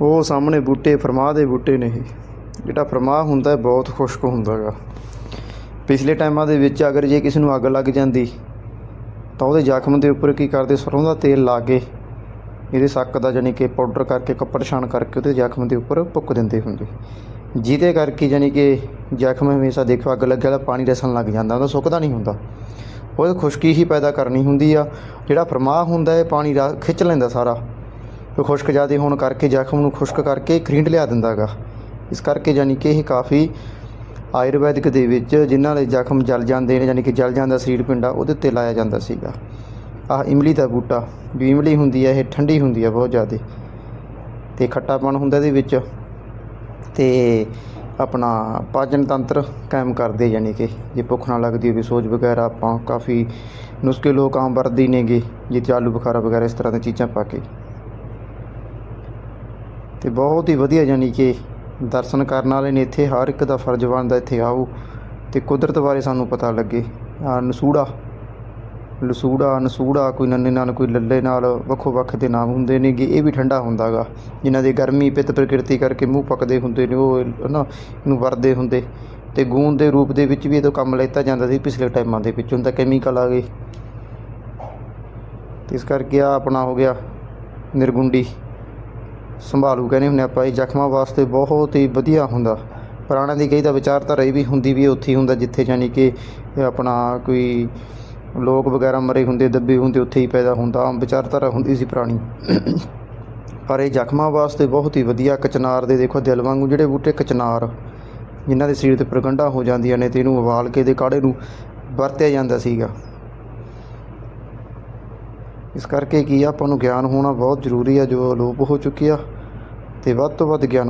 ਉਹ ਸਾਹਮਣੇ ਬੂਟੇ ਫਰਮਾ ਦੇ ਬੂਟੇ ਨੇ ਇਹ। ਜਿਹੜਾ ਫਰਮਾ ਹੁੰਦਾ ਹੈ, ਬਹੁਤ ਖੁਸ਼ਕ ਹੁੰਦਾ ਗਾ। ਪਿਛਲੇ ਟਾਈਮਾਂ ਦੇ ਵਿੱਚ ਅਗਰ ਜੇ ਕਿਸੇ ਨੂੰ ਅੱਗ ਲੱਗ ਜਾਂਦੀ, ਤਾਂ ਉਹਦੇ ਜ਼ਖਮ ਦੇ ਉੱਪਰ ਕੀ ਕਰਦੇ? ਸਰੋਂ ਦਾ ਤੇਲ ਲਾ ਕੇ ਇਹਦੇ ਸੱਕ ਦਾ ਜਾਨੀ ਕਿ ਪਾਊਡਰ ਕਰਕੇ, ਕੱਪੜ ਛਾਣ ਕਰਕੇ ਉਹਦੇ ਜ਼ਖਮ ਦੇ ਉੱਪਰ ਭੁੱਕ ਦਿੰਦੇ ਹੁੰਦੇ। ਜਿਹਦੇ ਕਰਕੇ ਜਾਨੀ ਕਿ ਜ਼ਖਮ ਹਮੇਸ਼ਾ ਦੇਖੋ ਅੱਗ ਲੱਗਿਆ ਤਾਂ ਪਾਣੀ ਰਸਣ ਲੱਗ ਜਾਂਦਾ, ਉਹਦਾ ਸੁੱਕਦਾ ਨਹੀਂ ਹੁੰਦਾ। ਉਹ ਖੁਸ਼ਕੀ ਹੀ ਪੈਦਾ ਕਰਨੀ ਹੁੰਦੀ ਆ। ਜਿਹੜਾ ਫਰਮਾਹ ਹੁੰਦਾ ਹੈ, ਪਾਣੀ ਖਿੱਚ ਲੈਂਦਾ ਸਾਰਾ। ਖੁਸ਼ਕ ਜ਼ਿਆਦਾ ਹੋਣ ਕਰਕੇ, ਜ਼ਖਮ ਨੂੰ ਖੁਸ਼ਕ ਕਰਕੇ ਖਰੀਂਡ ਲਿਆ ਦਿੰਦਾ ਗਾ। ਇਸ ਕਰਕੇ ਯਾਨੀ ਕਿ ਇਹ ਕਾਫੀ ਆਯੁਰਵੈਦਿਕ ਦੇ ਵਿੱਚ ਜਿਨ੍ਹਾਂ ਦੇ ਜ਼ਖਮ ਜਲ ਜਾਂਦੇ ਨੇ ਯਾਨੀ ਕਿ ਜਲ ਜਾਂਦਾ ਸਰੀਰ ਪਿੰਡਾ ਉਹਦੇ ਉੱਤੇ ਲਾਇਆ ਜਾਂਦਾ ਸੀਗਾ। ਆਹ ਇਮਲੀ ਦਾ ਬੂਟਾ, ਵੀ ਇਮਲੀ ਹੁੰਦੀ ਹੈ ਇਹ ਠੰਡੀ ਹੁੰਦੀ ਹੈ ਬਹੁਤ ਜ਼ਿਆਦਾ। ਤੇ ਖੱਟਾਪਣ ਹੁੰਦਾ ਇਹਦੇ ਵਿੱਚ। ਤੇ ਆਪਣਾ ਪਾਚਨ ਤੰਤਰ ਕਾਇਮ ਕਰਦੇ ਯਾਨੀ ਕਿ ਜੇ ਭੁੱਖ ਨਾ ਲੱਗਦੀ ਹੋਵੇ, ਸੋਜ ਵਗੈਰਾ ਆਪਾਂ ਕਾਫੀ ਨੁਸਖੇ ਲੋਕ ਆਮ ਵਰਤਦੇ ਹੀ ਨੇਗੇ ਜਿੱਥੇ ਆਲੂ ਬੁਖਾਰਾ ਵਗੈਰਾ ਇਸ ਤਰ੍ਹਾਂ ਦੀਆਂ ਚੀਜ਼ਾਂ ਪਾ ਕੇ। ਤੇ ਬਹੁਤ ਹੀ ਵਧੀਆ ਯਾਨੀ ਕਿ ਦਰਸ਼ਨ ਕਰਨ ਵਾਲੇ ਨੇ ਇੱਥੇ ਹਰ ਇੱਕ ਦਾ ਫਰਜ਼ ਬਣਦਾ ਇੱਥੇ ਆਓ ਤੇ ਕੁਦਰਤ ਬਾਰੇ ਸਾਨੂੰ ਪਤਾ ਲੱਗੇ। ਆ ਨਸੂੜਾ, ਲਸੂੜਾ, ਨਸੂੜਾ ਕੋਈ ਨੰਨੇ ਨਾਲ, ਕੋਈ ਲੱਲੇ ਨਾਲ ਵੱਖੋ ਵੱਖ ਦੇ ਨਾਮ ਹੁੰਦੇ ਨੇਗੇ ਇਹ ਵੀ ਠੰਡਾ ਹੁੰਦਾਗਾ। ਜਿਨ੍ਹਾਂ ਦੇ ਗਰਮੀ, ਪਿੱਤ ਪ੍ਰਕਿਰਤੀ ਕਰਕੇ ਮੂੰਹ ਪੱਕਦੇ ਹੁੰਦੇ ਨੇ, ਉਹ ਨਾ ਇਹਨੂੰ ਵਰਦੇ ਹੁੰਦੇ। ਤੇ ਗੂੰਦ ਦੇ ਰੂਪ ਦੇ ਵਿੱਚ ਵੀ ਇਹ ਤੋਂ ਕੰਮ ਲੈਤਾ ਜਾਂਦਾ ਸੀ ਪਿਛਲੇ ਟਾਈਮਾਂ ਦੇ ਵਿੱਚ ਹੁੰਦਾ ਕੈਮੀਕਲ ਆ ਗਏ। ਇਸ ਕਰਕੇ ਆ ਆਪਣਾ ਹੋ ਗਿਆ ਨਿਰਗੁੰਡੀ। ਸੰਭਾਲੂ, ਕਹਿੰਦੇ ਹੁੰਦੇ ਆਪਾਂ, ਇਹ ਜ਼ਖਮਾਂ ਵਾਸਤੇ ਬਹੁਤ ਹੀ ਵਧੀਆ ਹੁੰਦਾ। ਪੁਰਾਣਿਆਂ ਦੀ ਕਈ ਤਾਂ ਵਿਚਾਰਧਾਰਾ ਇਹ ਵੀ ਹੁੰਦੀ ਵੀ ਉੱਥੇ ਹੀ ਹੁੰਦਾ, ਜਿੱਥੇ ਯਾਨੀ ਕਿ ਆਪਣਾ ਕੋਈ ਲੋਕ ਵਗੈਰਾ ਮਰੇ ਹੁੰਦੇ, ਦੱਬੇ ਹੁੰਦੇ, ਉੱਥੇ ਹੀ ਪੈਦਾ ਹੁੰਦਾ। ਆਮ ਵਿਚਾਰਧਾਰਾ ਹੁੰਦੀ ਸੀ ਪੁਰਾਣੀ। ਪਰ ਇਹ ਜ਼ਖਮਾਂ ਵਾਸਤੇ ਬਹੁਤ ਹੀ ਵਧੀਆ ਕਚਨਾਰ ਦੇ, ਦੇਖੋ, ਦਿਲ ਵਾਂਗੂ ਜਿਹੜੇ ਬੂਟੇ ਕਚਨਾਰ, ਜਿਨ੍ਹਾਂ ਦੇ ਸਰੀਰ ਤੇ ਪ੍ਰਗੰਢਾਂ ਹੋ ਜਾਂਦੀਆਂ ਨੇ ਤੇ ਇਹਨੂੰ ਉਬਾਲ ਕੇ ਦੇ ਕਾੜੇ ਨੂੰ ਵਰਤਿਆ ਜਾਂਦਾ ਸੀਗਾ। ਇਸ ਕਰਕੇ ਕੀ ਆ, ਆਪਾਂ ਨੂੰ ਗਿਆਨ ਹੋਣਾ ਬਹੁਤ ਜ਼ਰੂਰੀ ਆ, ਜੋ ਅਲੋਪ ਹੋ ਚੁੱਕੀ ਆ ਅਤੇ ਵੱਧ ਤੋਂ ਵੱਧ ਗਿਆਨ